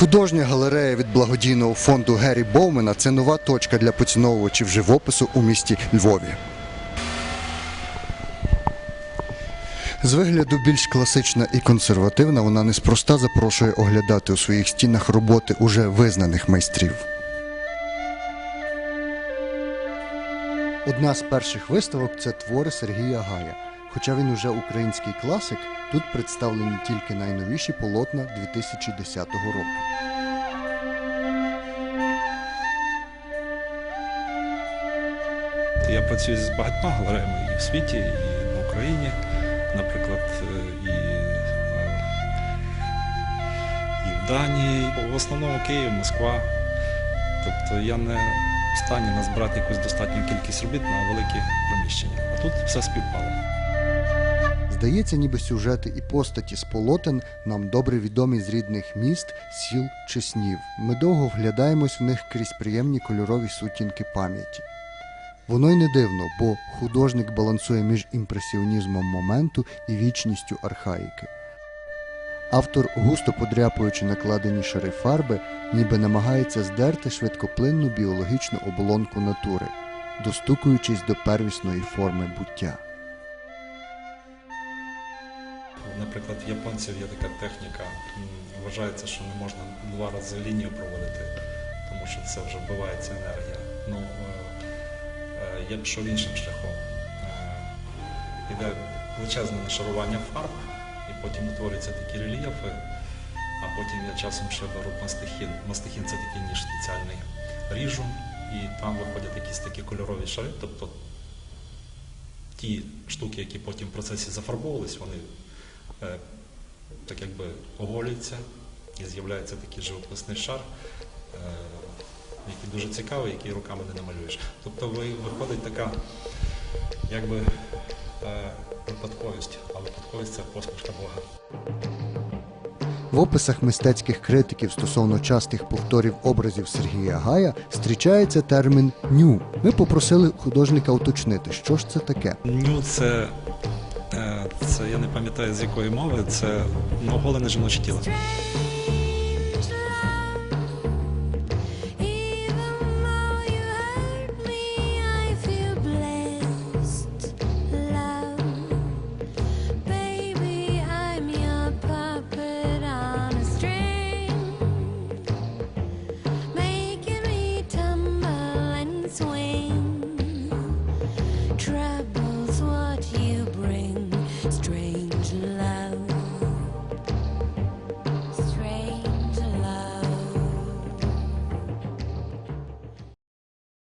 Художня галерея від благодійного фонду Геррі Боумена це нова точка для поціновувачів живопису у місті Львові. З вигляду більш класична і консервативна, вона неспроста запрошує оглядати у своїх стінах роботи уже визнаних майстрів. Одна з перших виставок це твори Сергія Гая. Хоча він уже український класик, тут представлені тільки найновіші полотна 2010 року. Я працюю з багатьма галереями і в світі, і на Україні, наприклад, е, і, е, і в Данії, в основному Київ, Москва. Тобто я не в стані назбирати якусь достатню кількість робіт на великі приміщення. А тут все співпало. Здається, ніби сюжети і постаті з полотен нам добре відомі з рідних міст, сіл чи снів. Ми довго вглядаємось в них крізь приємні кольорові сутінки пам'яті. Воно й не дивно, бо художник балансує між імпресіонізмом моменту і вічністю архаїки. Автор, густо подряпуючи накладені шари фарби, ніби намагається здерти швидкоплинну біологічну оболонку натури, достукуючись до первісної форми буття. Наприклад, в японців є така техніка. Вважається, що не можна два рази лінію проводити, тому що це вже вбивається енергія. Ну, е, е, я пішов іншим шляхом. Е, Іде величезне нашарування фарб, і потім утворюються такі рельєфи, а потім я часом ще беру мастихін. Мастихін це такий ніж спеціальний. Ріжу, і там виходять якісь такі кольорові шари, тобто ті штуки, які потім в процесі зафарбовувались, вони так якби оголюються і з'являється такий живописний шар, е, який дуже цікавий, який руками не намалюєш. Тобто виходить така якби е, випадковість, а випадковість це посмішка Бога. В описах мистецьких критиків стосовно частих повторів образів Сергія Гая зустрічається термін ню. Ми попросили художника уточнити, що ж це таке. Ню це, е, Е, це я не пам'ятаю з якої мови, це оголене жіноче тіло. swing.